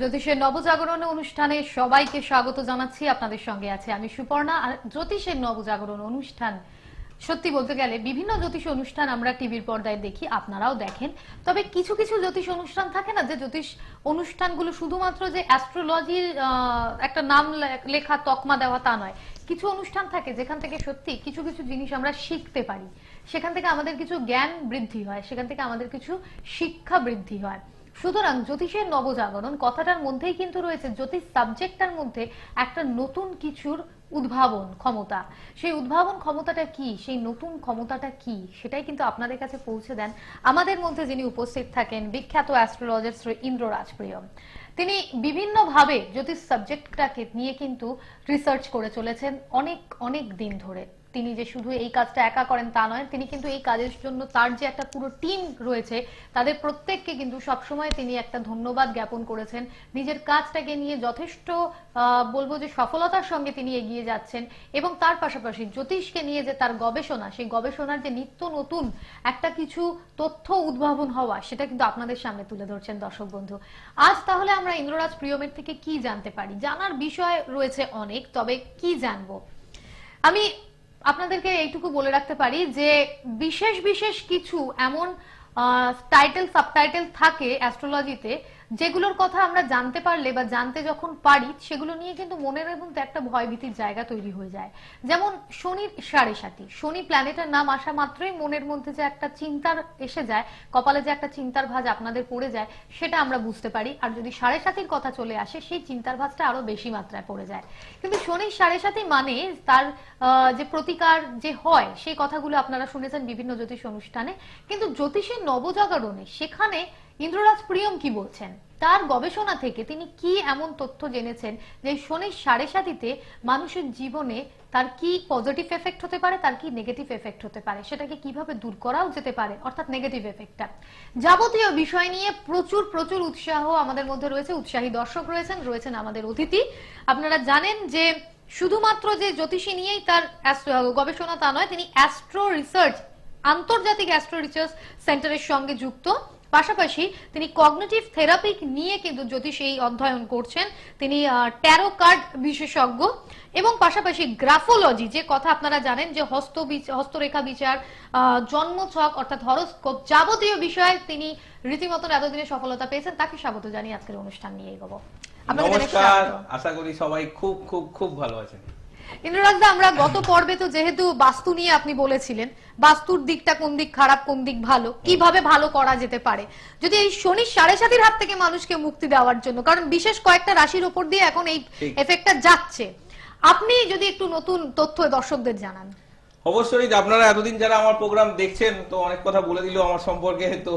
জ্যোতিষের নবজাগরণ অনুষ্ঠানে সবাইকে স্বাগত জানাচ্ছি। আপনাদের সঙ্গে আছে আমি সুপর্ণা। আর জ্যোতিষের নবজাগরণ অনুষ্ঠান, সত্যি বলতে গেলে বিভিন্ন জ্যোতিষ অনুষ্ঠান আমরা টিভির পর্দায় দেখি, আপনারাও দেখেন। তবে কিছু কিছু জ্যোতিষ অনুষ্ঠান থাকে না যে জ্যোতিষ অনুষ্ঠানগুলো শুধুমাত্র যে অ্যাস্ট্রোলজির একটা নাম লেখা তকমা দেওয়া তা নয়। কিছু অনুষ্ঠান থাকে যেখান থেকে সত্যি কিছু কিছু জিনিস আমরা শিখতে পারি। সেখান থেকে আমাদের কিছু জ্ঞান বৃদ্ধি হয়, সেখান থেকে আমাদের কিছু শিক্ষা বৃদ্ধি হয়। সুতরাং জ্যোতিষের নবজাগরণ কথাটার মধ্যেই কিন্তু রয়েছে, জ্যোতিষ সাবজেক্টটার মধ্যে একটা নতুন কিছুর উদ্ভাবন ক্ষমতা। সেই উদ্ভাবন ক্ষমতাটা কি? সেই নতুন ক্ষমতাটা কি? সেটাই কিন্তু আপনাদের কাছে পৌঁছে দেন আমাদের মধ্যে যিনি উপস্থিত থাকেন বিখ্যাত অ্যাস্ট্রোলজার শ্রী ইন্দ্র প্রিয়ম তিনি বিভিন্নভাবে জ্যোতিষ সাবজেক্টটাকে নিয়ে কিন্তু রিসার্চ করে চলেছেন অনেক অনেক দিন ধরে। তিনি যে শুধু এই কাজটা একা করেন তা নয়, তিনি কিন্তু এই কাজের জন্য তার যে একটা পুরো টিম রয়েছে, তাদের প্রত্যেককে কিন্তু সবসময় তিনি একটা ধন্যবাদ জ্ঞাপন করেছেন। নিজের কাজটাকে নিয়ে যথেষ্ট বলব যে সফলতার সঙ্গে তিনি এগিয়ে যাচ্ছেন এবং তার পাশাপাশি জ্যোতিষকে নিয়ে যে তার গবেষণা, সেই গবেষণার যে নিত্য নতুন একটা কিছু তথ্য উদ্ভাবন হওয়া, সেটা কিন্তু আপনাদের সামনে তুলে ধরছেন দর্শক বন্ধু। আজ তাহলে আমরা ইন্দ্ররাজ প্রিয়মের থেকে কি জানতে পারি? জানার বিষয় রয়েছে অনেক, তবে কি জানব? আমি আপনাদেরকে এইটুকু বলে রাখতে পারি যে বিশেষ বিশেষ কিছু এমন টাইটেল সাবটাইটেল থাকে অ্যাস্ট্রোলজিতে যেগুলোর কথা আমরা জানতে পারলে বা জানতে যখন পারি, সেগুলো নিয়ে কিন্তু মনের মধ্যে একটা ভয়ভীতির জায়গা তৈরি হয়ে যায়। যেমন শনির সাড়ে সাথী শনি প্ল্যানেটের নাম আসা মাত্রই মনের মধ্যে যে একটা চিন্তার এসে যায়, কপালে যে একটা চিন্তার ভাজ আপনাদের পড়ে যায়, সেটা আমরা বুঝতে পারি। আর যদি সাড়ে সাথীর কথা চলে আসে, সেই চিন্তার ভাজটা আরও বেশি মাত্রায় পড়ে যায়। কিন্তু শনির সাড়ে সাথী মানে তার যে প্রতিকার যে হয়, সেই কথাগুলো আপনারা শুনেছেন বিভিন্ন জ্যোতিষ অনুষ্ঠানে। কিন্তু জ্যোতিষের নবজাগরণে সেখানে ইন্দ্ররাজ প্রিয়ম কি বলছেন? তার গবেষণা থেকে তিনি কি এমন তথ্য জেনেছেন যে শনির সাড়ে সাথীতে মানুষের জীবনে তার কি পজিটিভ এফেক্ট হতে পারে, তার কি নেগেটিভ এফেক্ট হতে পারে? সেটাকে কীভাবে দূর করাও যেতে পারে? অর্থাৎ নেগেটিভ এফেক্টটা যাবতীয় বিষয় নিয়ে প্রচুর প্রচুর উৎসাহ আমাদের মধ্যে রয়েছে। উৎসাহী দর্শক রয়েছেন রয়েছেন আমাদের অতিথি। আপনারা জানেন যে শুধুমাত্র যে জ্যোতিষী নিয়েই তার গবেষণা তা নয়, তিনি অ্যাস্ট্রো রিসার্চ, আন্তর্জাতিক অ্যাস্ট্রো রিসার্চ সেন্টারের সঙ্গে যুক্ত। পাশাপাশি তিনি কগনিটিভ থেরাপি নিয়ে কিন্তু জ্যোতিষ এই অধ্যয়ন করছেন। তিনি ট্যারো কার্ড বিশেষজ্ঞ এবং পাশাপাশি গ্রাফোলজি যে কথা আপনারা জানেন যে হস্ত হস্তরেখা বিচার আহ, জন্মছক অর্থাৎ হরস্কোপ যাবতীয় বিষয়ে তিনি রীতিমতন এতদিনে সফলতা পেয়েছেন তাকে স্বাগত জানিয়ে আজকের অনুষ্ঠান নিয়ে এগোবো। নমস্কার আশা করি সবাই খুব খুব খুব ভালো আছেন। ইন্দ্ররাজদা আমরা গত পর্বে তো যেহেতু বাস্তু নিয়ে আপনি বলেছিলেন বাস্তুর দিকটা কোন দিক খারাপ কোন দিক ভালো কীভাবে ভালো করা যেতে পারে? যদি এই শনি সাড়ে সাতির হাত থেকে মানুষকে মুক্তি দেওয়ার জন্য কারণ বিশেষ কয়েকটা রাশির উপর দিয়ে এখন এই এফেক্টটা যাচ্ছে আপনি যদি একটু নতুন তথ্য দর্শকদের জানান। অবশ্যই আপনারা এতদিন যারা আমার প্রোগ্রাম দেখছেন তো অনেক কথা বলে দিল আমার সম্পর্কে তো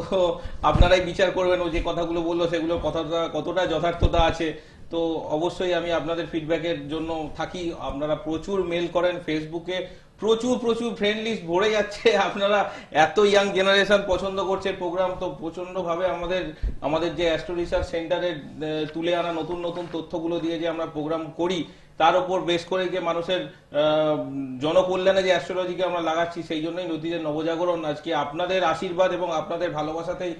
আপনারাই বিচার করবেন ও যে কথাগুলো বলল সেগুলো কতটা কতটা যথার্থতা আছে তো অবশ্যই আমি আপনাদের ফিডব্যাকের জন্য থাকি। আপনারা প্রচুর মেল করেন ফেসবুকে প্রচুর প্রচুর ফ্রেন্ড লিস্ট ভরে যাচ্ছে। আপনারা এত ইয়াং জেনারেশন পছন্দ করছে প্রোগ্রাম তো প্রচণ্ড ভাবে আমাদের আমাদের যে অ্যাস্ট্রো রিসার্চ সেন্টারে তুলে আনা নতুন নতুন তথ্যগুলো দিয়ে যে আমরা প্রোগ্রাম করি, তার উপর বেশ করে যে মানুষের জনকল্যাণে যে অ্যাস্ট্রোলজিকে আমরা লাগাচ্ছি, সেই জন্যই নদীদের নবজাগরণ। আজকে আপনাদের আশীর্বাদ এবং আপনাদের ভালোবাসাতেই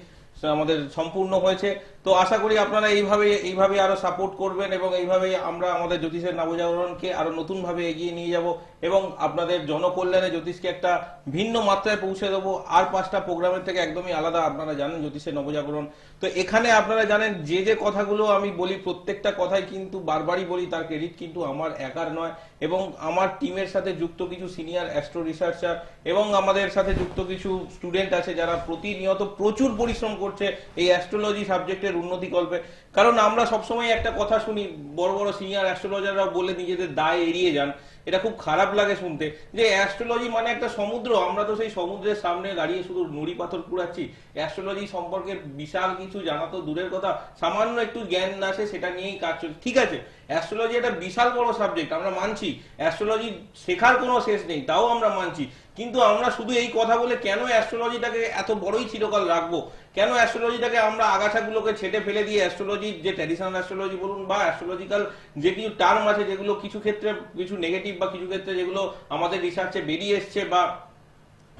আমাদের সম্পূর্ণ হয়েছে। তো আশা করি আপনারা এইভাবে এইভাবে আরও সাপোর্ট করবেন এবং এইভাবেই আমরা আমাদের জ্যোতিষের নবজাগরণকে আরও নতুন ভাবে এগিয়ে নিয়ে যাব। এবং আপনাদের জনকল্যাণে জ্যোতিষকে একটা ভিন্ন মাত্রায় পৌঁছে দেবো। আর পাঁচটা প্রোগ্রামের থেকে একদমই আলাদা আপনারা জানেন জ্যোতিষের নবজাগরণ। তো এখানে আপনারা জানেন যে যে কথাগুলো আমি বলি, প্রত্যেকটা কথাই কিন্তু বারবারই বলি, তার ক্রেডিট কিন্তু আমার একার নয়। এবং আমার টিমের সাথে যুক্ত কিছু সিনিয়র অ্যাস্ট্রো রিসার্চার এবং আমাদের সাথে যুক্ত কিছু স্টুডেন্ট আছে যারা প্রতিনিয়ত প্রচুর পরিশ্রম করছে এই অ্যাস্ট্রোলজি সাবজেক্টের উন্নতি কল্পে কারণ আমরা সবসময় একটা কথা শুনি, বড় বড় সিনিয়র অ্যাস্ট্রোলজাররা বলে নিজেদের দায় এড়িয়ে যান। এটা খুব খারাপ লাগে শুনতে। যে অ্যাস্ট্রোলজি মানে একটা সমুদ্র, আমরা তো সেই সমুদ্রের সামনে দাঁড়িয়ে শুধু নুড়ি পাথর কুড়াচ্ছি। অ্যাস্ট্রোলজি সম্পর্কে বিশাল কিছু জানা তো দূরের কথা। সামান্য একটু জ্ঞান আসে সেটা নিয়েই কাজ চলছে। ঠিক আছে অ্যাস্ট্রোলজি একটা বিশাল বড় সাবজেক্ট আমরা মানছি। অ্যাস্ট্রোলজি শেখার কোনো শেষ নেই, তাও আমরা মানছি। কিন্তু আমরা শুধু এই কথা বলে কেন অ্যাস্ট্রোলজিটাকে এত বড়ই চিরকাল রাখব? কেন অ্যাস্ট্রোলজিটাকে আমরা আগাছাগুলোকে ছেটে ফেলে দিয়ে অ্যাস্ট্রোলজি যে ট্র্যাডিশনাল অ্যাস্ট্রোলজি বলুন বা অ্যাস্ট্রোলজিক্যাল যে কিছু টার্ম আছে যেগুলো কিছু ক্ষেত্রে কিছু নেগেটিভ বা কিছু ক্ষেত্রে যেগুলো আমাদের রিসার্চে বেরিয়ে এসছে বা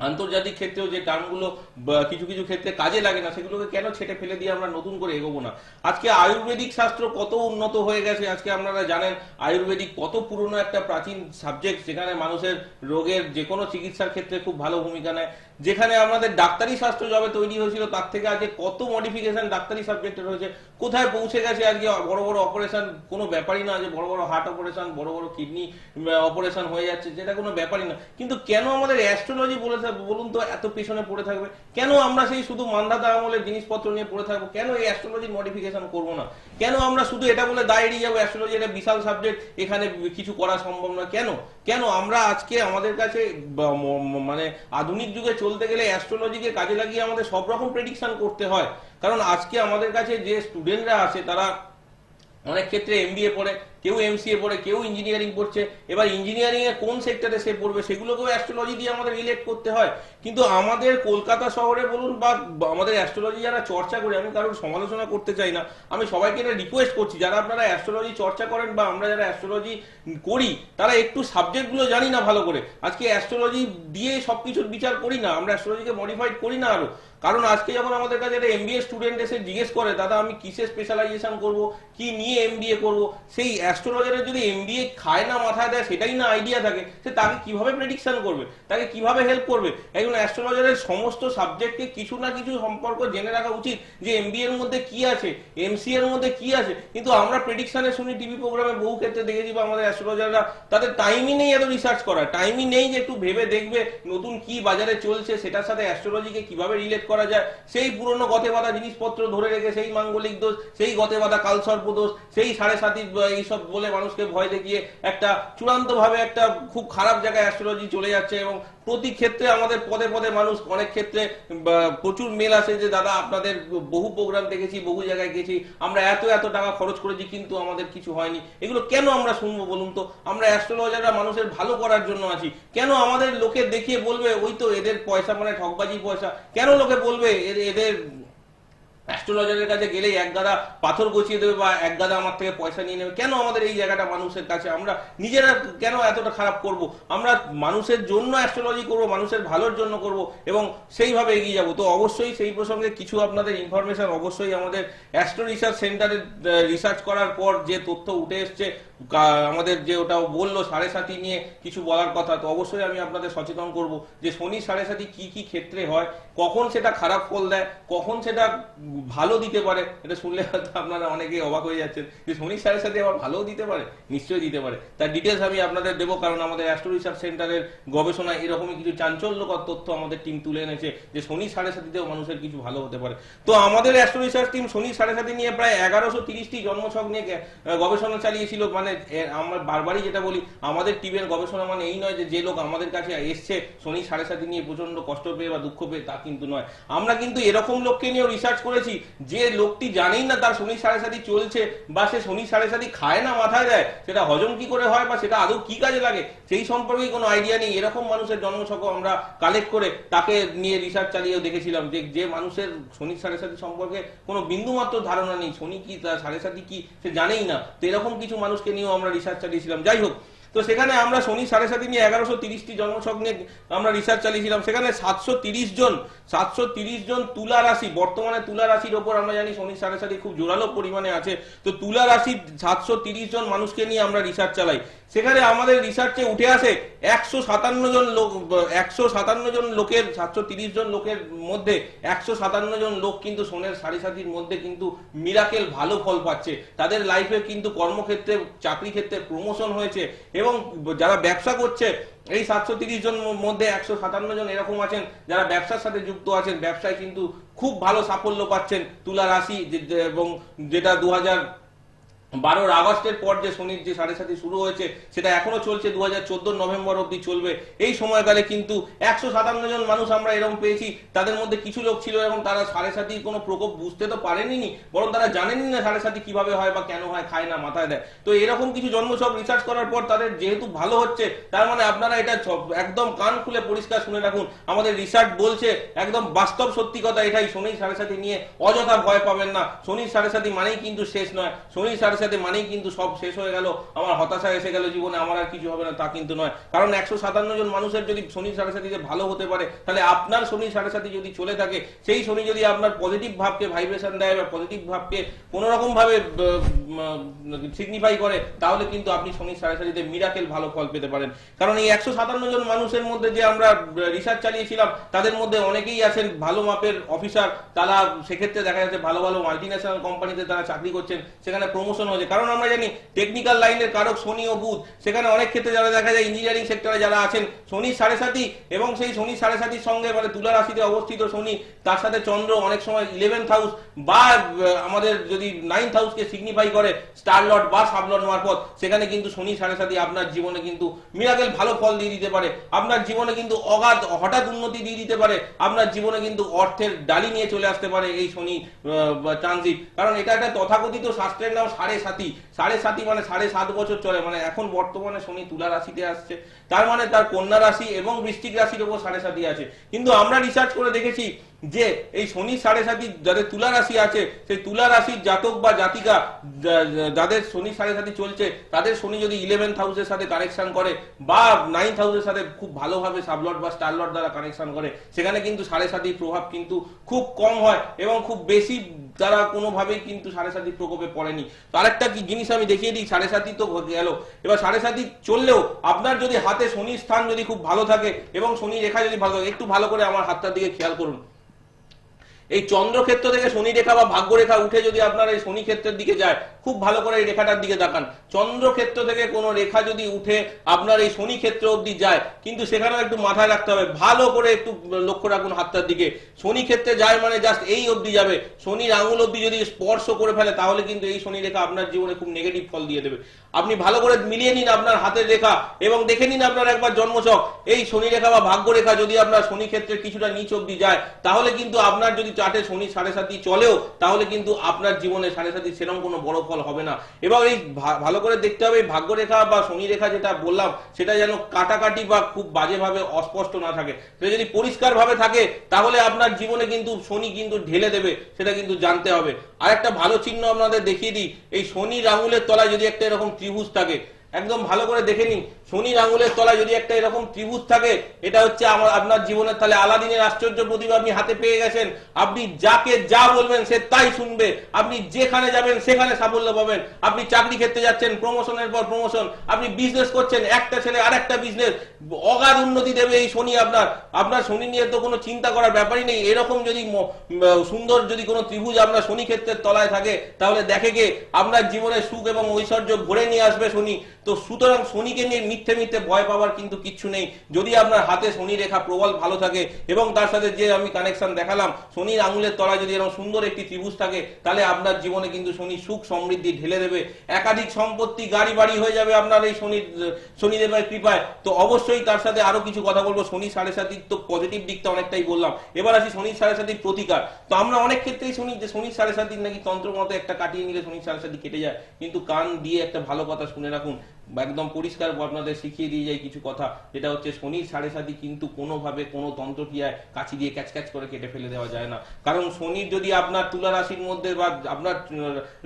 আন্তর্জাতিক ক্ষেত্রেও যে টার্মগুলো কিছু কিছু ক্ষেত্রে কাজে লাগে না, সেগুলোকে কেন ছেটে ফেলে দিয়ে আমরা নতুন করে এগোবো না? আজকে আয়ুর্বেদিক শাস্ত্র কত উন্নত হয়ে গেছে, আজকে আপনারা জানেন আয়ুর্বেদিক কত পুরনো একটা প্রাচীন সাবজেক্ট যেখানে মানুষের রোগের যে কোনো চিকিৎসার ক্ষেত্রে খুব ভালো ভূমিকা নেয়। যেখানে আমাদের ডাক্তারি শাস্ত্র যবে তৈরি হয়েছিল, তার থেকে আজকে কত মডিফিকেশন ডাক্তারি সাবজেক্টের রয়েছে কোথায় পৌঁছে গেছে আজকে বড় বড় অপারেশন কোনো ব্যাপারই না যে বড় বড় হার্ট অপারেশন বড় বড় কিডনি অপারেশন হয়ে যাচ্ছে যেটা কোনো ব্যাপারই না। কিন্তু কেন আমাদের অ্যাস্ট্রোলজি বলে থাক- বলুন তো, এত পেছনে পড়ে থাকবে। কেন আমরা সেই শুধু মান্ধাতা আমলের জিনিসপত্র নিয়ে পড়ে থাকব? কেন এই অ্যাস্ট্রোলজির মডিফিকেশন করব না? কেন আমরা শুধু এটা বলে দায় এড়িয়ে যাব? অ্যাস্ট্রোলজি একটা বিশাল সাবজেক্ট এখানে কিছু করা সম্ভব না কেন? কেন আমরা আজকে আমাদের কাছে মানে আধুনিক যুগে চলতে গেলে অ্যাস্ট্রোলজিকে কাজে লাগিয়ে আমাদের সব রকম প্রেডিকশন করতে হয়। কারণ আজকে আমাদের কাছে যে স্টুডেন্টরা আছে, তারা অনেক ক্ষেত্রে এমবিএ পড়ে কেউ এমসিএ পড়ে কেউ ইঞ্জিনিয়ারিং পড়ছে, এবার ইঞ্জিনিয়ারিং এর কোন সেক্টরে সে পড়বে, সেগুলোকেও অ্যাস্ট্রোলজি দিয়ে আমাদের রিলেট করতে হয়। কিন্তু আমাদের কলকাতা শহরে বলুন বা আমাদের অ্যাস্ট্রোলজি যারা চর্চা করে, আমি কারোর সমালোচনা করতে চাই না। আমি সবাইকে এটা রিকোয়েস্ট করছি, যারা আপনারা অ্যাস্ট্রোলজি চর্চা করেন বা আমরা যারা অ্যাস্ট্রোলজি করি, তারা একটু সাবজেক্টগুলো জানি না ভালো করে। আজকে অ্যাস্ট্রোলজি দিয়ে সবকিছুর বিচার করি না, আমরা অ্যাস্ট্রোলজিকে মডিফাইড করি না আরও। কারণ আজকে যখন আমাদের কাছে একটা এমবিএ স্টুডেন্ট এসে জিজ্ঞেস করে, দাদা, আমি কিসে স্পেশালাইজেশন করব? কি নিয়ে এমবিএ করব? সেই অ্যাস্ট্রোলজারের যদি এমবিএ খায় না, মাথায় দেয়, সেটাই না আইডিয়া থাকে, সে তাকে কীভাবে প্রেডিকশন করবে? তাকে কীভাবে হেল্প করবে? একজন অ্যাস্ট্রোলজারের সমস্ত সাবজেক্টকে কিছু না কিছু সম্পর্ক জেনে রাখা উচিত যে এমবিএ এর মধ্যে কি আছে এমসি এর মধ্যে কি আছে। কিন্তু আমরা প্রেডিকশনে শুনি টিভি প্রোগ্রামে বহু ক্ষেত্রে দেখেছি বা আমাদের অ্যাস্ট্রোলজাররা তাদের টাইমই নেই এত রিসার্চ করার টাইমই নেই যে একটু ভেবে দেখবে নতুন কি বাজারে চলছে, সেটার সাথে অ্যাস্ট্রোলজিকে কীভাবে রিলেট করা যায়। সেই পুরনো গতে বাঁধা জিনিসপত্র ধরে রেখে, সেই মাঙ্গলিক দোষ, সেই গতে বাঁধা কালসর্প দোষ, সেই সাড়ে সাতি এইসব বলে মানুষকে ভয় দেখিয়ে একটা চূড়ান্ত ভাবে একটা খুব খারাপ জায়গায় অ্যাস্ট্রোলজি চলে যাচ্ছে এবং প্রতি ক্ষেত্রে আমাদের পদে পদে মানুষ অনেক ক্ষেত্রে প্রচুর মেল আসে যে, দাদা, আপনাদের বহু প্রোগ্রাম দেখেছি, বহু জায়গায় গেছি, আমরা এত এত টাকা খরচ করেছি, কিন্তু আমাদের কিছু হয়নি। এগুলো কেন আমরা শুনব বলুন তো? আমরা অ্যাস্ট্রোলজাররা মানুষের ভালো করার জন্য আছি। কেন আমাদের লোকে দেখিয়ে বলবে, ওই তো এদের পয়সা মানে ঠকবাজি পয়সা। কেন লোকে বলবে এদের অ্যাস্ট্রোলজারের কাছে গেলেই এক গাদা পাথর গছিয়ে দেবে বা এক গাদা আমার থেকে পয়সা নিয়ে নেবে। কেন আমাদের এই জায়গাটা মানুষের কাছে? আমরা নিজেরা কেন এতটা খারাপ করব? আমরা মানুষের জন্য অ্যাস্ট্রোলজি করব, মানুষের ভালোর জন্য করব এবং সেইভাবে এগিয়ে যাব। তো অবশ্যই সেই প্রসঙ্গে কিছু আপনাদের ইনফরমেশন অবশ্যই আমাদের অ্যাস্ট্রো রিসার্চ সেন্টারে রিসার্চ করার পর যে তথ্য উঠে এসছে আমাদের যে ওটা বলল সাড়ে সাতি নিয়ে কিছু বলার কথা, তো অবশ্যই আমি আপনাদের সচেতন করব যে শনি সাড়ে সাতি কি কি ক্ষেত্রে হয়, কখন সেটা খারাপ ফল দেয়, কখন সেটা ভালো দিতে পারে। এটা শুনলে হয়তো আপনারা অনেকেই অবাক হয়ে যাচ্ছেন। যে শনি সাড়ে সাথে আবার ভালোও দিতে পারে? নিশ্চয়ই দিতে পারে। তার ডিটেলস আমি আপনাদের দেবো, কারণ আমাদের অ্যাস্ট্রো রিসার্চ সেন্টারের গবেষণায় এরকমই কিছু চাঞ্চল্যকর তথ্য আমাদের টিম তুলে এনেছে যে শনি সাড়ে সাতিতেও মানুষের কিছু ভালো হতে পারে। তো আমাদের অ্যাস্ট্রো রিসার্চ টিম শনি সাড়ে সাতি নিয়ে প্রায় এগারোশো তিরিশটি জন্মছক নিয়ে গবেষণা চালিয়েছিল। মানে আমরা বারবারই যেটা বলি, আমাদের টিমের গবেষণা মানে এই নয় যে যে লোক আমাদের কাছে এসছে শনি সাড়ে সাতি নিয়ে প্রচণ্ড কষ্ট পেয়ে বা দুঃখ পেয়ে, তা কিন্তু নয়। আমরা কিন্তু এরকম লোককে নিয়েও রিসার্চ করেছি যে লোকটি জানেই না তার শনি সাড়ে সাতি চলছে বা সে শনি সাড়ে সাতি খায় না, মাথায় দেয়, সেটা হজম কি করে হয় বা সেটা আদৌ কি কাজে লাগে, সেই সম্পর্কে কোনো আইডিয়া নেই। এরকম মানুষের জন্মছক আমরা কালেক্ট করে তাকে নিয়ে রিসার্চ চালিয়েও দেখেছিলাম যে যে মানুষের শনি সাড়ে সাতি সম্পর্কে কোনো বিন্দু মাত্র ধারণা নেই। শনি কি, তার সাড়ে সাতি কি, সে জানেই না। তো এরকম কিছু মানুষকে নিয়েও আমরা রিসার্চ চালিয়েছিলাম। যাই হোক তো সেখানে আমরা শনি, সাড়ে সাথে নিয়ে এগারোশো তিরিশটি জন্মছক নিয়ে আমরা রিসার্চ চালিয়েছিলাম। সেখানে সাতশো তিরিশ জন, সাতশো তিরিশ জন তুলা রাশি, বর্তমানে তুলা রাশির ওপর আমরা জানি শনি, সাড়ে সাথে খুব জোরালো পরিমাণে আছে। তো তুলা রাশির সাতশো তিরিশ জন মানুষকে নিয়ে আমরা রিসার্চ চালাই। সেখানে আমাদের রিসার্চে উঠে আসে একশো সাতান্ন জন লোক, একশো সাতান্ন জন লোকের, সাতশো তিরিশ জন লোকের মধ্যে একশো সাতান্ন জন লোক কিন্তু সোনের সাড়ে সাতির মধ্যে কিন্তু মিরাকেল ভালো ফল পাচ্ছে। তাদের লাইফে কিন্তু কর্মক্ষেত্রে চাকরি ক্ষেত্রে প্রমোশন হয়েছে এবং যারা ব্যবসা করছে, এই সাতশো তিরিশ জন মধ্যে একশো সাতান্ন জন এরকম আছেন, যারা ব্যবসার সাথে যুক্ত আছেন, ব্যবসায় কিন্তু খুব ভালো সাফল্য পাচ্ছেন তুলা রাশি এবং যেটা দু হাজার বারোর আগস্টের পর যে শনির যে সাড়ে সাথে শুরু হয়েছে, সেটা এখনও চলছে দু হাজার চোদ্দ নভেম্বর অব্দি চলবে। এই সময়কালে কিন্তু একশো সাতান্ন জন মানুষ আমরা এরকম পেয়েছি, তাদের মধ্যে কিছু লোক ছিল এবং তারা সাড়ে সাতির কোনো প্রকোপ বুঝতে তো পারেনি, বরং তারা জানেনই না সাড়ে সাতি কীভাবে হয় বা কেন হয়, খায় না, মাথায় দেয়। তো এরকম কিছু জন্মছক রিসার্চ করার পর তাদের যেহেতু ভালো হচ্ছে, তার মানে আপনারা এটা একদম কান খুলে পরিষ্কার শুনে রাখুন। আমাদের রিসার্চ বলছে একদম বাস্তব সত্যি কথা এটাই শনি সাড়ে সাথে নিয়ে অযথা ভয় পাবেন না। শনির সাড়ে সাথে মানেই কিন্তু শেষ নয়। শনির সাড়ে সাথে মানেই কিন্তু সব শেষ হয়ে গেল, আমার হতাশা এসে গেল জীবনে, আমার আর কিছু হবে না, তা কিন্তু নয়। কারণ একশো সাতান্ন জন মানুষের যদি শনি সাড়ে সাথে যে ভালো হতে পারে, তাহলে আপনার শনি সাড়ে সাথে যদি চলে থাকে, সেই শনি যদি আপনার পজিটিভ ভাবকে ভাইব্রেশন দেয় বা পজিটিভ ভাবকে কোনো রকম ভাবে সিগনিফাই করে, তাহলে কিন্তু আপনি শনি সাড়ে সাথে মিরাকেল ভালো ফল পেতে পারেন। কারণ এই একশো সাতান্ন জন মানুষের মধ্যে যে আমরা রিসার্চ চালিয়েছিলাম, তাদের মধ্যে অনেকেই আছেন ভালো মাপের অফিসার তারা সেক্ষেত্রে দেখা যাচ্ছে ভালো ভালো মাল্টিন্যাশনাল কোম্পানিতে তারা চাকরি করছেন, সেখানে প্রমোশন হয়েছে কারণ আমরা জানি টেকনিক্যাল লাইনের কারক শনি ও বুধ। সেখানে অনেক ক্ষেত্রে যারা দেখা যায় ইঞ্জিনিয়ারিং সেক্টরে যারা আছেন, শনি সাড়ে সাথী এবং সেই শনি সাড়ে সাথীর সঙ্গে মানে তুলা রাশিতে অবস্থিত শনি, তার সাথে চন্দ্র অনেক সময় ইলেভেন্থ হাউস বা আমাদের যদি নাইন্থ হাউসকে সিগনিফাই করে স্টার লট বা সাবলট মারফত সেখানে কিন্তু শনি সাড়ে সাথী আপনার জীবনে কিন্তু মিরাকেল ভালো ফল দিয়ে দিতে পারে। আপনার জীবনে কিন্তু অগাধ, হঠাৎ উন্নতি দিয়ে দিতে পারে। আপনার জীবনে কিন্তু অর্থের ডালি নিয়ে চলে আসতে পারে এই শনি ট্রানজিট কারণ এটা একটা তথাকথিত শাস্ত্রের নাম সাড়ে সাথী সাড়ে সাতি মানে সাড়ে সাত বছর চলে মানে এখন বর্তমানে শনি তুলা রাশিতে আসছে। তার মানে তার কন্যা রাশি এবং বৃষ্টিক রাশির উপর সাড়ে সাতি আছে। কিন্তু আমরা রিসার্চ করে দেখেছি যে এই শনি সাড়ে সাথী যাদের তুলা রাশি আছে, সেই তুলা রাশির জাতক বা জাতিকা যাদের শনি সাড়ে সাথী চলছে, তাদের শনি যদি ইলেভেন্থ হাউসের সাথে কানেকশন করে বা নাইন্থ হাউসের সাথে খুব ভালোভাবে সাবলট বা স্টারলট দ্বারা কানেকশন করে, সেখানে কিন্তু সাড়ে সাতির প্রভাব কিন্তু খুব কম হয় এবং খুব বেশি তারা কোনোভাবেই কিন্তু সাড়ে সাতির প্রকোপে পড়েনি। তো আরেকটা কি জিনিস আমি দেখিয়ে দিই, সাড়ে সাতি তো গেল। এবার সাড়ে সাতি চললেও আপনার যদি হাতে শনির স্থান যদি খুব ভালো থাকে এবং শনি রেখা যদি ভালো থাকে, একটু ভালো করে আমার হাতটার দিকে খেয়াল করুন। এই চন্দ্রক্ষেত্র থেকে শনি রেখা বা ভাগ্য রেখা উঠে যদি আপনার এই শনি ক্ষেত্রের দিকে যায়, খুব ভালো করে এই রেখাটার দিকে তাকান। চন্দ্রক্ষেত্র থেকে কোনো রেখা যদি উঠে আপনার এই শনি ক্ষেত্র অবধি যায়, কিন্তু সেখানেও একটু মাথায় রাখতে হবে, ভালো করে একটু লক্ষ্য রাখুন হাতটার দিকে। শনি ক্ষেত্রে যায় মানে জাস্ট এই অবধি যাবে। শনির আঙুল অবধি যদি স্পর্শ করে ফেলে, তাহলে কিন্তু এই শনি রেখা আপনার জীবনে খুব নেগেটিভ ফল দিয়ে দেবে। আপনি ভালো করে মিলিয়ে নিন আপনার হাতের রেখা এবং দেখে নিন আপনার একবার জন্মচক। এই শনি রেখা বা ভাগ্য রেখা যদি আপনার শনি ক্ষেত্রে কিছুটা নিচ অব্দি যায়, তাহলে কিন্তু আপনার যদি চার্টে শনি সাড়ে সাতি চলেও, তাহলে কিন্তু আপনার জীবনে সাড়ে সাতি সেরকম কোনো বড় ফল হবে না। এবং এই ভালো করে দেখতে হবে, এই ভাগ্য রেখা বা শনি রেখা যেটা বললাম, সেটা যেন কাটাকাটি বা খুব বাজেভাবে অস্পষ্ট না থাকে। সেটা যদি পরিষ্কার ভাবে থাকে, তাহলে আপনার জীবনে কিন্তু শনি কিন্তু ঢেলে দেবে, সেটা কিন্তু জানতে হবে। আর একটা ভালো চিহ্ন আপনাদের দেখিয়ে দিই, এই শনি আঙুলের তলায় যদি একটা এরকম ত্রিভুজ থাকে একদম ভালো করে দেখে নিন। শনির আঙুলের তলায় যদি একটা এরকম ত্রিভুজ থাকে, এটা হচ্ছে আমার, আপনার জীবনের। তাহলে আলাদিনের আশ্চর্য প্রতিভা আপনি হাতে পেয়ে গেছেন। আপনি যাকে যা বলবেন, সে তাই শুনবে। আপনি যেখানে যাবেন, সেখানে সাফল্য পাবেন। আপনি চাকরি ক্ষেত্রে যাচ্ছেন প্রমোশনের পর প্রমোশন আপনি বিজনেস করছেন, একটা ছেলে আরেকটা বিজনেস অগাধ উন্নতি দেবে এই শনি আপনার। আপনার শনি নিয়ে তো কোনো চিন্তা করার ব্যাপারই নেই। এরকম যদি সুন্দর যদি কোনো ত্রিভুজ আপনার শনি ক্ষেত্রের তলায় থাকে, তাহলে দেখে গে আপনার জীবনে সুখ এবং ঐশ্বর্য ভরে নিয়ে আসবে শনি। তো সুতরাং শনিকে নিয়ে মিথ্যে মিথ্যে ভয় পাওয়ার কিন্তু কিচ্ছু নেই। যদি আপনার হাতে শনি রেখা প্রবল ভালো থাকে এবং তার সাথে যে আমি কানেকশন দেখালাম, শনির আঙুলের তলায় যদি এরকম সুন্দর একটি ত্রিভুজ থাকে, তাহলে আপনার জীবনে কিন্তু শনি সুখ সমৃদ্ধি ঢেলে দেবে। একাধিক সম্পত্তি গাড়ি বাড়ি হয়ে যাবে আপনার এই শনি শনিদেবের কৃপায়। তো অবশ্যই তার সাথে আরও কিছু কথা বলব। শনি সাড়ে সাতির তো পজিটিভ দিকটা অনেকটাই বললাম। এবার আসি শনি সাড়ে সাতির প্রতিকার। তো আমরা অনেক ক্ষেত্রেই শুনি, যে শনি সাড়ে সাতির নাকি তন্ত্র মতো একটা কাটিয়ে নিলে শনি সাড়ে সাতি কেটে যায়। কিন্তু কান দিয়ে একটা ভালো কথা শুনে রাখুন। একদম পরিষ্কার আপনাদের শিখিয়ে দিয়ে যায় কিছু কথা। যেটা হচ্ছে শনির সাড়ে সাতি কিন্তু কোনোভাবে কোনো তন্ত্রক্রিয়ায় কাছি দিয়ে ক্যাচ ক্যাচ করে কেটে ফেলে দেওয়া যায় না। কারণ শনির যদি আপনার তুলা রাশির মধ্যে বা আপনার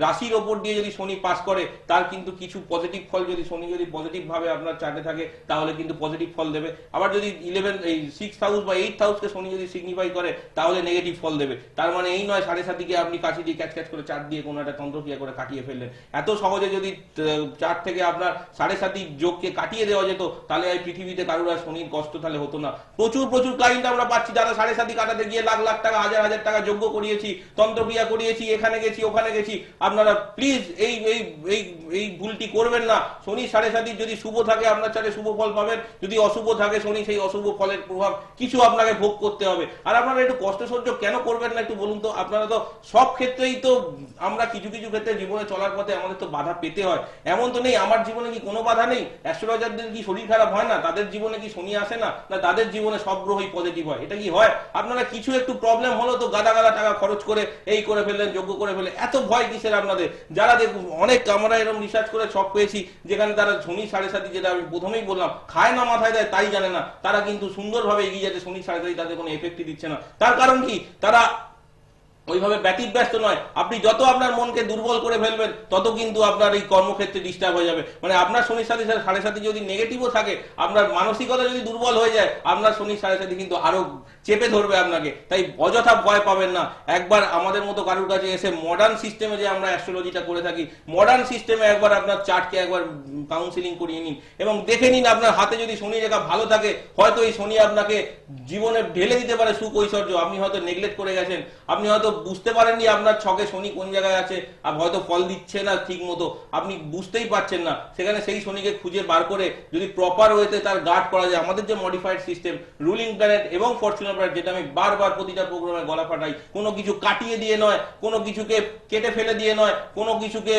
রাশির ওপর দিয়ে যদি শনি পাস করে, তার কিন্তু কিছু পজিটিভ ফল যদি শনি যদি পজিটিভ ভাবে আপনার চার্টে থাকে, তাহলে কিন্তু পজিটিভ ফল দেবে। আবার যদি ইলেভেন এই সিক্স হাউস বা এইট হাউসকে শনি যদি সিগনিফাই করে, তাহলে নেগেটিভ ফল দেবে। তার মানে এই নয়, সাড়ে সাতিকে আপনি কাছি দিয়ে ক্যাচ ক্যাচ করে চার দিয়ে কোনো একটা তন্ত্রক্রিয়া করে কাটিয়ে ফেললেন। এত সহজে যদি চার থেকে আপনার সাড়ে সাতি যোগকে কাটিয়ে দেওয়া যেত, তাহলে এই পৃথিবীতে কারোর আর শনির কষ্ট তাহলে হতো না। প্রচুর প্রচুর ক্লায়েন্ট আমরা পাচ্ছি যারা সাড়ে সাতি কাটাতে গিয়ে লাখ লাখ টাকা, হাজার হাজার টাকা যোগ্য করিয়েছি, তন্ত্রক্রিয়া করিয়েছি, এখানে গেছি, ওখানে গেছি। আপনারা প্লিজ এই এই এই এই ভুলটি করবেন না। শনি সাড়ে সাতির যদি শুভ থাকে, আপনার চারে শুভ ফল পাবেন। যদি অশুভ থাকে, শনি সেই অশুভ ফলের প্রভাব কিছু আপনাকে ভোগ করতে হবে। আর আপনারা একটু কষ্ট সহ্য কেন করবেন না একটু বলুন তো? আপনারা তো সব ক্ষেত্রেই তো আমরা কিছু কিছু ক্ষেত্রে জীবনে চলার পথে আমাদের তো বাধা পেতে হয়। এমন তো নেই, আমার জীবনে কি কোনো বাধা নেই। অ্যাস্ট্রোলজারদের কি শরীর খারাপ হয় না? তাদের জীবনে কি শনি আসে না? না, তাদের জীবনে সব গ্রহই পজিটিভ হয়? এটা কি হয়? আপনারা কিছু একটু প্রবলেম হলো তো গাদা গাদা টাকা খরচ করে এই করে ফেললেন, যোগ্য করে ফেললেন। এত ভয় কিসের আপনাদের? যারা দেখুন, অনেক আমরা এরকম রিসার্চ করে সব পেয়েছি, যেখানে তারা শনি সাড়ে সাতি যেটা আমি প্রথমেই বললাম, খায় না মাথায় দেয় তাই জানে না। তারা কিন্তু সুন্দরভাবে এগিয়ে যাচ্ছে শনি সাড়ে সাতি তাদের কোনো এফেক্টই দিচ্ছে না। তার কারণ কি? তারা ওইভাবে ব্যতিব্যস্ত নয়। আপনি যত আপনার মনকে দুর্বল করে ফেলবেন, তত কিন্তু আপনার এই কর্মক্ষেত্রে ডিস্টার্ব হয়ে যাবে। মানে আপনার শনির সাথে সাড়ে সাথে যদি নেগেটিভও থাকে, আপনার মানসিকতা যদি দুর্বল হয়ে যায়, আপনার শনির সাড়ে সাথে কিন্তু আরও চেপে ধরবে আপনাকে। তাই অযথা ভয় পাবেন না। একবার আমাদের মতো কারুর কাছে এসে মডার্ন সিস্টেমে যে আমরা অ্যাস্ট্রোলজিটা করে থাকি মডার্ন সিস্টেমে একবার আপনার চার্টকে একবার কাউন্সিলিং করিয়ে নিন এবং দেখে নিন আপনার হাতে যদি শনি রেখা ভালো থাকে, হয়তো এই শনি আপনাকে জীবনে ঢেলে দিতে পারে সুখ ঐশ্বর্য আপনি হয়তো নেগলেক্ট করে গেছেন, আপনি হয়তো বুঝতে পারেননি আপনার ছকে শনি কোন জায়গায় আছে, আর হয়তো ফল দিচ্ছে না ঠিক মতো আপনি বুঝতেই পারছেন না। সেখানে সেই শনিকে খুঁজে বার করে যদি প্রপার ওয়েতে তার গার্ড করা যায়। আমাদের যে মডিফাইড সিস্টেম রুলিং প্ল্যানেট এবং ফরচুনার প্ল্যানেট যেটা আমি বারবার প্রতিটা প্রোগ্রামে গলা ফাটাই, কোনো কিছু কাটিয়ে দিয়ে নয়, কোনো কিছুকে কেটে ফেলে দিয়ে নয়, কোনো কিছুকে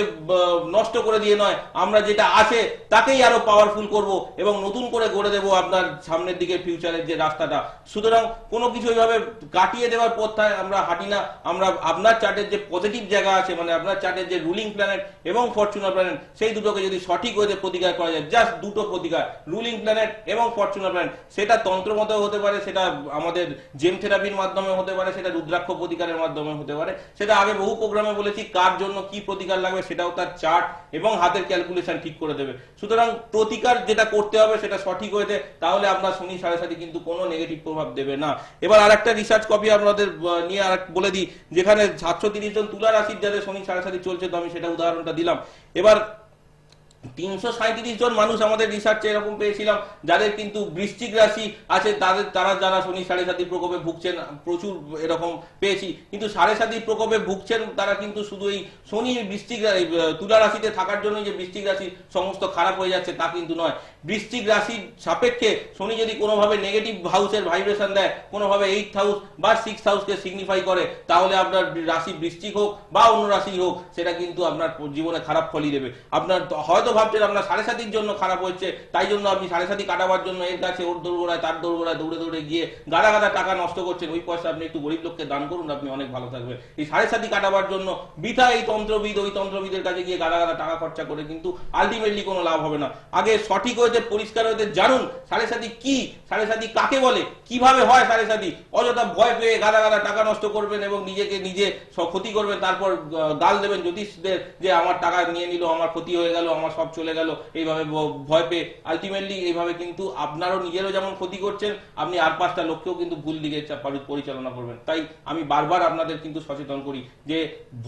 নষ্ট করে দিয়ে নয়। আমরা যেটা আছে, তাকেই আরও পাওয়ারফুল করব এবং নতুন করে গড়ে দেবো আপনার সামনের দিকে ফিউচারের যে রাস্তাটা। সুতরাং কোনো কিছু ওইভাবে কাটিয়ে দেওয়ার পথটায় আমরা হাঁটি না। আমরা আপনার চার্টের যে পজিটিভ জায়গা আছে মানে আপনার চার্টের যে রুলিং প্ল্যানেট এবং ফরচুনার প্ল্যানেট সেই দুটোকে যদি সঠিক ওয়েতে প্রতিকার করা যায় জাস্ট দুটো প্রতিকার রুলিং প্ল্যানেট এবং ফরচুনার প্ল্যানেট সেটা তন্ত্রমতো হতে পারে, সেটা আমাদের জেম থেরাপির মাধ্যমে হতে পারে, সেটা রুদ্রাক্ষ প্রতিকারের মাধ্যমে হতে পারে, সেটা আগে বহু প্রোগ্রামে বলেছি, কার জন্য কি প্রতিকার লাগবে সেটাও তার চার্ট এবং হাতের ক্যালকুলেশন ঠিক করে দেবে। সুতরাং প্রতিকার যেটা করতে হবে সেটা সঠিক হয়েছে তাহলে আপনার শনি সাড়ে সাথে কিন্তু কোনো নেগেটিভ প্রভাব দেবে না। এবার আরেকটা রিসার্চ কপি আপনাদের নিয়ে আর বলে দিই। যেখানে সাতশো তিরিশ জন তুলা রাশির যাদের শনি সাড়ে সারি চলছে, তো আমি সেটা উদাহরণটা দিলাম। এবার তিনশো সাঁত্রিশ জন মানুষ আমাদের রিসার্চে এরকম পেয়েছিলাম যাদের কিন্তু বৃশ্চিক রাশি আছে তাদের তারা যারা শনি সাড়ে সাতি প্রকোপে ভুগছেন প্রচুর এরকম পেয়েছি। কিন্তু সাড়ে সাতি প্রকোপে ভুগছেন তারা কিন্তু শুধু এই শনি আহ, তুলা রাশিতে থাকার জন্য যে বৃশ্চিক রাশি সমস্ত খারাপ হয়ে যাচ্ছে তা কিন্তু নয়। বৃশ্চিক রাশির সাপেক্ষে শনি যদি কোনোভাবে নেগেটিভ হাউসের ভাইব্রেশন দেয় কোনোভাবে এইট হাউস বা সিক্স হাউসকে সিগনিফাই করে তাহলে আপনার রাশি বৃশ্চিক হোক বা অন্য রাশি হোক সেটা কিন্তু আপনার জীবনে খারাপ ফলই দেবে। আপনার হয়তো ভাবছেন আপনার সাড়ে সাতির জন্য খারাপ হচ্ছে, তাই জন্য আপনি সাড়ে সাতি কাটাবার জন্য এর কাছে ওর দৌড়গোড়ায় তার দৌড়গোড়ায় দৌড়ে দৌড়ে গিয়ে গাদা গাদা টাকা নষ্ট করছেন। ওই পয়সা আপনি একটু গরিব লোককে দান করুন, আপনি অনেক ভালো থাকবে এই সাড়ে সাতি কাটাবার জন্য বৃথা এই তন্ত্রবিদ, ওই তন্ত্রবিদের কাছে গিয়ে গাদা গাদা টাকা খরচা করে কিন্তু আলটিমেটলি কোনো লাভ হবে না। আগে সঠিক হয়েছে, পরিষ্কার হয়েছে, জানুন সাড়ে সাতি কি, সাড়ে সাতি কাকে বলে, কীভাবে হয় সাড়ে সাতি? অযথা ভয় পেয়ে গাদা গাদা টাকা নষ্ট করবেন এবং নিজেকে নিজে ক্ষতি করবেন, তারপর গাল দেবেন জ্যোতিষদের যে আমার টাকা নিয়ে নিল, আমার ক্ষতি হয়ে গেল, আমার সব চলে গেল। এইভাবে ভয় পেয়ে আলটিমেটলি এইভাবে কিন্তু আপনারও নিজেরও যেমন ক্ষতি করছেন, আপনি আর পাঁচটা লোককেও কিন্তু ভুল দিকে পরিচালনা করবেন। তাই আমি বারবার আপনাদের কিন্তু সচেতন করি যে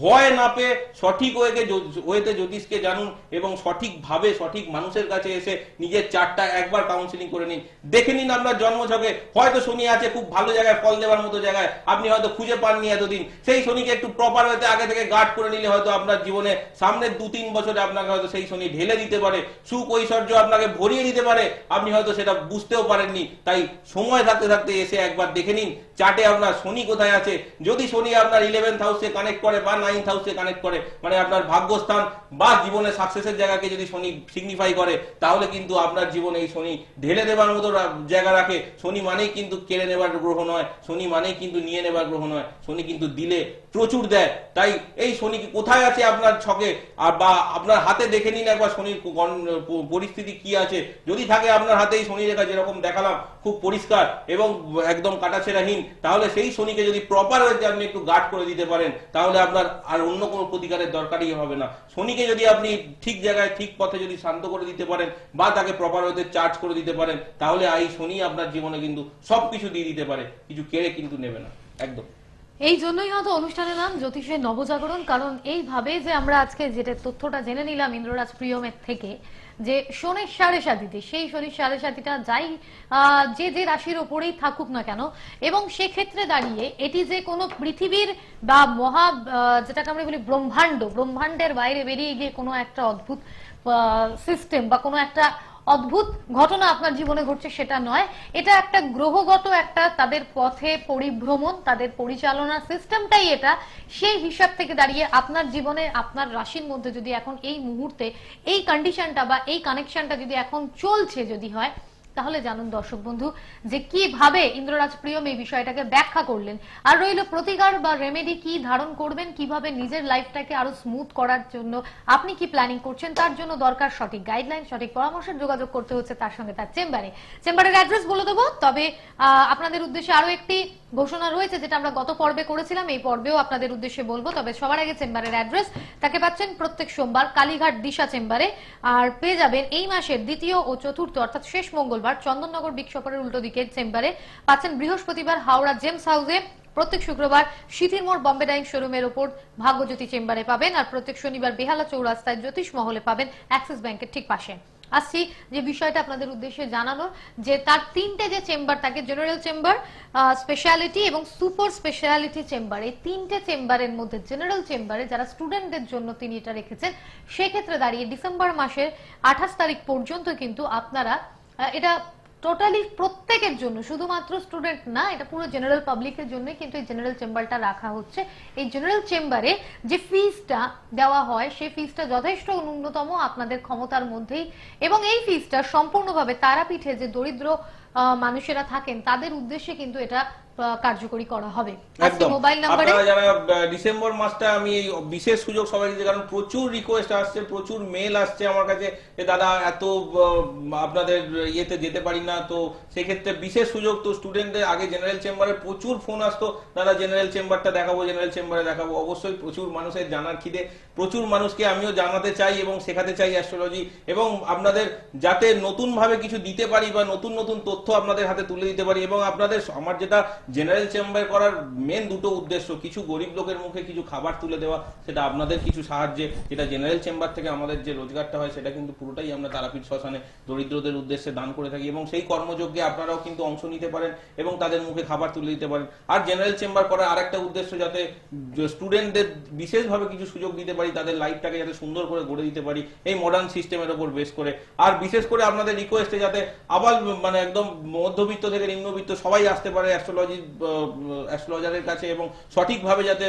ভয় না পেয়ে সঠিক ওয়েকে ওয়েতে জ্যোতিষকে জানুন এবং সঠিকভাবে সঠিক মানুষের কাছে এসে নিজের চারটা একবার কাউন্সিলিং করে নিন। দেখে নিন আপনার জন্মছকে। হয়তো শনি আছে খুব ভালো জায়গায়, ফল দেওয়ার মতো জায়গায়। আপনি হয়তো খুঁজে পাননি এতদিন। সেই শনিকে একটু প্রপার হতে আগে থেকে গার্ড করে নিলে হয়তো আপনার জীবনে সামনের দু তিন বছরে আপনাকে হয়তো সেই শনি ঢেলে দিতে পারে সুপৈশ্বর্য আপনাকে ভরিয়ে দিতে পারে, আপনি হয়তো সেটা বুঝতেও পারেননি, তাই সময় থাকতে থাকতে এসে একবার দেখে নিন চার্টে আপনার শনি কোথায় আছে? যদি শনি আপনার ইলেভেন্থ হাউসে কানেক্ট করে বা নাইন্থ হাউসে কানেক্ট করে মানে আপনার ভাগ্যস্থান বা জীবনে সাকসেসের জায়গাকে যদি শনি সিগনিফাই করে, তাহলে কিন্তু আপনার জীবনে এই শনি ঢেলে দেবার মতো জায়গা রাখে। শনি মানেই কিন্তু কেড়ে নেবার গ্রহ নয়, শনি মানেই কিন্তু নিয়ে নেবার গ্রহ নয়, শনি কিন্তু দিলে প্রচুর দেয়। তাই এই শনি কোথায় আছে আপনার ছকে? আর বা আপনার হাতে দেখে নিন একবার শনির পরিস্থিতি কি আছে। যদি থাকে আপনার হাতে এই শনি রেখা যেরকম দেখালাম, খুব পরিষ্কার এবং একদম কাটাছেড়াহীন তাহলে সেই শনিকে যদি প্রপার ওয়েতে আপনি একটু গার্ড করে দিতে পারেন, তাহলে আপনার আর অন্য কোনো প্রতিকারের দরকারই হবে না। শনিকে যদি আপনি ঠিক জায়গায়, ঠিক পথে যদি শান্ত করে দিতে পারেন বা তাকে প্রপার ওয়েতে চার্জ করে দিতে পারেন, তাহলে এই শনি আপনার জীবনে কিন্তু সবকিছু দিয়ে দিতে পারে, কিছু কেড়ে কিন্তু নেবে না, একদম। এই জন্যই হয়তো অনুষ্ঠানের নাম জ্যোতিষের নবজাগরণ, কারণ এইভাবে যে আমরা আজকে যেটা তথ্যটা জেনে নিলাম ইন্দ্ররাজ প্রিয়মের থেকে যে শনির সাড়ে সাতিতে, সেই শনির সাড়ে সাতিটা যাই যে যে রাশির ওপরেই থাকুক না কেন, এবং সেক্ষেত্রে দাঁড়িয়ে এটি যে কোনো পৃথিবীর বা মহা যেটাকে আমরা বলি ব্রহ্মাণ্ড, ব্রহ্মাণ্ডের বাইরে বেরিয়ে গিয়ে কোনো একটা অদ্ভুত সিস্টেম বা কোনো একটা অদ্ভুত ঘটনা আপনার জীবনে ঘটছে সেটা নয়। এটা একটা গ্রহগত একটা তাদের পথে পরিভ্রমণ, তাদের পরিচালনা সিস্টেমটাই এটা। সেই হিসাব থেকে দাঁড়িয়ে আপনার জীবনে, আপনার রাশির মধ্যে যদি এখন এই মুহূর্তে এই কন্ডিশনটা বা এই কানেকশনটা যদি এখন চলছে যদি হয় তাহলে জানুন দর্শক বন্ধু, যে কীভাবে ইন্দ্ররাজ প্রিয়ম এই বিষয়টাকে ব্যাখ্যা করলেন। আর রইল প্রতিকার বা রেমেডি কি ধারণ করবেন, কীভাবে নিজের লাইফটাকে আরও স্মুথ করার জন্য আপনি কি প্ল্যানিং করছেন, তার জন্য দরকার সঠিক গাইডলাইন সঠিক পরামর্শের যোগাযোগ করতে হচ্ছে তার সঙ্গে তার চেম্বারে। চেম্বারের অ্যাড্রেস বলে দেবো, তবে আপনাদের উদ্দেশ্যে আরও একটি ঘোষণা রয়েছে, যেটা আমরা গত পর্বে করেছিলাম, এই পর্বেও আপনাদের উদ্দেশ্যে বলব, তবে সবার আগে চেম্বারের অ্যাড্রেস তাকে পাচ্ছেন প্রত্যেক সোমবার কালীঘাট দিশা চেম্বারে, আর পেয়ে যাবেন এই মাসের দ্বিতীয় ও চতুর্থ, অর্থাৎ শেষ মঙ্গলবার চন্দননগর বিগ উল্টো দিকে চেম্বারে পাচ্ছেন বৃহস্পতিবার হাওড়া জেমস হাউসে। প্রত্যেক শুক্রবার সিথির মোড় বম্বে ডাইং শোরুমের ওপর ভাগ্যজ্যোতি চেম্বারে পাবেন আর প্রত্যেক শনিবার বেহালা চৌরাস্তায় জ্যোতিষ মহলে পাবেন অ্যাক্সিস ব্যাংকের ঠিক পাশে। আসছি যে বিষয়টা আপনাদের উদ্দেশ্যে জানানো যে তার তিনটে যে চেম্বার থাকে, জেনারেল চেম্বার স্পেশালিটি এবং সুপার স্পেশালিটি চেম্বার, এই তিনটে চেম্বারের মধ্যে জেনারেল চেম্বারে যারা স্টুডেন্টদের জন্য তিনি এটা রেখেছেন, সেক্ষেত্রে দাঁড়িয়ে ডিসেম্বর মাসের আঠাশ তারিখ পর্যন্ত কিন্তু আপনারা এটা টোটালি প্রত্যেকের জন্য, শুধুমাত্র স্টুডেন্ট না, এটা পুরো জেনারেল পাবলিকের জন্য কিন্তু এই জেনারেল চেম্বারটা রাখা হচ্ছে। এই জেনারেল চেম্বারে যে ফিজটা দেওয়া হয়, সেই ফিজটা যথেষ্ট ন্যূনতম আপনাদের ক্ষমতার মধ্যেই এবং এই ফিজটা সম্পূর্ণভাবে তারাপীঠে যে দরিদ্র মানুষেরা থাকেন তাদের উদ্দেশ্যে কিন্তু এটা কার্যকরী করা হবে। একদম। মোবাইল নাম্বারে যারা ডিসেম্বর মাসটা আমি এই বিশেষ সুযোগ সবাই দিতে কারণ প্রচুর রিকোয়েস্ট আসছে প্রচুর মেল আসছে আমার কাছে যে দাদা এত আপনাদের ইয়েতে যেতে পারি না। তো সেক্ষেত্রে বিশেষ সুযোগ তো স্টুডেন্টদের আগে জেনারেল চেম্বারে প্রচুর ফোন আসতো দাদা জেনারেল চেম্বারটা দেখাবো জেনারেল চেম্বারে দেখাবো। অবশ্যই প্রচুর মানুষের জানার খিদে প্রচুর মানুষকে আমিও জানাতে চাই এবং শেখাতে চাই অ্যাস্ট্রোলজি এবং আপনাদের যাতে নতুনভাবে কিছু দিতে পারি বা নতুন নতুন তথ্য আপনাদের হাতে তুলে দিতে পারি এবং আপনাদের আমার যেটা জেনারেল চেম্বার করার মেন দুটো উদ্দেশ্য, কিছু গরিব লোকের মুখে কিছু খাবার তুলে দেওয়া, সেটা আপনাদের কিছু সাহায্যে, যেটা জেনারেল চেম্বার থেকে আমাদের যে রোজগারটা হয় সেটা কিন্তু পুরোটাই আমরা তারাপীঠ শ্মশানে দরিদ্রদের উদ্দেশ্যে দান করে থাকি এবং সেই কর্মযজ্ঞে আপনারাও কিন্তু অংশ নিতে পারেন এবং তাদের মুখে খাবার তুলে দিতে পারেন। আর জেনারেল চেম্বার করার আরেকটা উদ্দেশ্য যাতে স্টুডেন্টদের বিশেষভাবে কিছু সুযোগ দিতে পারি, তাদের লাইফটাকে যাতে সুন্দর করে গড়ে দিতে পারি, এই মডার্ন সিস্টেমের উপর বেস করে। আর বিশেষ করে আপনাদের রিকোয়েস্টে যাতে আবার মানে একদম মধ্যবিত্ত থেকে নিম্নবিত্ত সবাই আসতে পারে অ্যাস্ট্রোলজি অ্যাস্ট্রোলজারের কাছে এবং সঠিকভাবে যাতে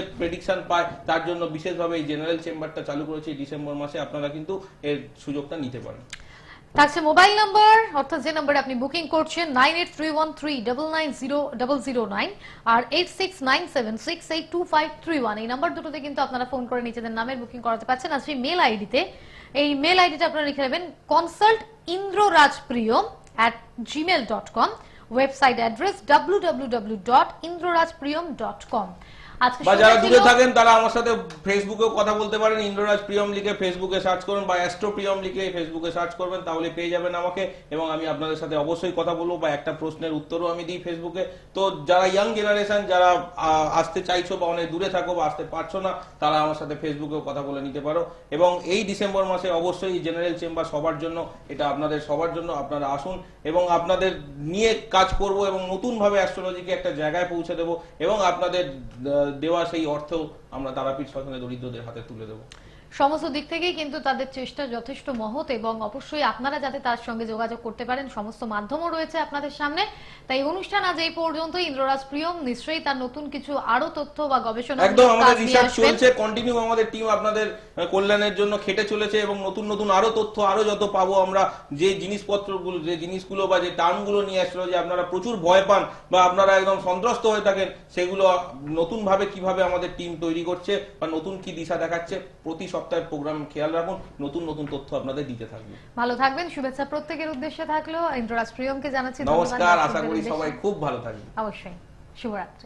পায়, তার জন্য বিশেষভাবে এই জেনারেল চেম্বারটা চালু ডিসেম্বর মাসে। আপনারা কিন্তু এর সুযোগটা নিতে পারেন। থাকছে মোবাইল অর্থাৎ যে আপনি বুকিং করছেন nine eight three one three double nine zero double zero nine আর eight six nine seven six eight two five three one এই নাম্বার দুটোতে কিন্তু আপনারা ফোন করে নিজেদের নামের বুকিং করাতে পারছেন। সেই মেল আইডিতে এই মেল আইডিটা আপনারা লিখে নেবেন consult Indrarajpriyam at Gmail dot com website address বা যারা দূরে থাকেন তারা আমার সাথে ফেসবুকেও কথা বলতে পারেন। ইন্দ্ররাজ প্রিয়ম লিখে ফেসবুকে সার্চ করুন বা অ্যাস্ট্রো প্রিয়ম লিখে ফেসবুকে সার্চ করবেন তাহলে পেয়ে যাবেন আমাকে এবং আমি আপনাদের সাথে অবশ্যই কথা বলব বা একটা প্রশ্নের উত্তরও আমি দিই ফেসবুকে তো যারা ইয়াং জেনারেশন যারা আসতে চাইছো বা অনেক দূরে থাকো বা আসতে পারছ না তারা আমার সাথে ফেসবুকেও কথা বলে নিতে পারো। এবং এই ডিসেম্বর মাসে অবশ্যই জেনারেল চেম্বার সবার জন্য এটা আপনাদের সবার জন্য আপনারা আসুন এবং আপনাদের নিয়ে কাজ করব এবং নতুনভাবে অ্যাস্ট্রোলজিকে একটা জায়গায় পৌঁছে দেবো এবং আপনাদের দেওয়া সেই অর্থ আমরা তারাপীঠ শ্মশানে দরিদ্রদের হাতে তুলে দেবো। সমস্ত দিক থেকেই কিন্তু তাদের চেষ্টা যথেষ্ট মহৎ এবং অবশ্যই আপনারা যাতে তার সঙ্গে যোগাযোগ করতে পারেন সমস্ত মাধ্যমও রয়েছে আপনাদের সামনে। তাই অনুষ্ঠান আজ এই পর্যন্ত ইন্দ্ররাজ প্রিয়ম নিশ্চয়ই তার নতুন কিছু আরও তথ্য বা গবেষণা একদম আমাদের রিসার্চ চলছে কন্টিনিউ আমাদের টিম আপনাদের কল্যাণের জন্য খেটে চলেছে এবং নতুন নতুন আরও তথ্য আরও যত পাবো আমরা যে জিনিসপত্রগুলো যে জিনিসগুলো বা যে টার্মগুলো নিয়ে আসলো যে আপনারা প্রচুর ভয় পান বা আপনারা একদম সন্ত্রস্ত হয়ে থাকেন সেগুলো নতুন ভাবে কীভাবে আমাদের টিম তৈরি করছে বা নতুন কি দিশা দেখাচ্ছে প্রতি সপ্তাহের প্রোগ্রাম খেয়াল রাখুন নতুন নতুন তথ্য আপনাদের দিতে থাকবে। ভালো থাকবেন শুভেচ্ছা প্রত্যেকের উদ্দেশ্যে থাকল। ইন্দ্ররাজ প্রিয়মকে জানাচ্ছি নমস্কার আশা করি সবাই খুব ভালো থাকবেন। অবশ্যই। শুভরাত্রি।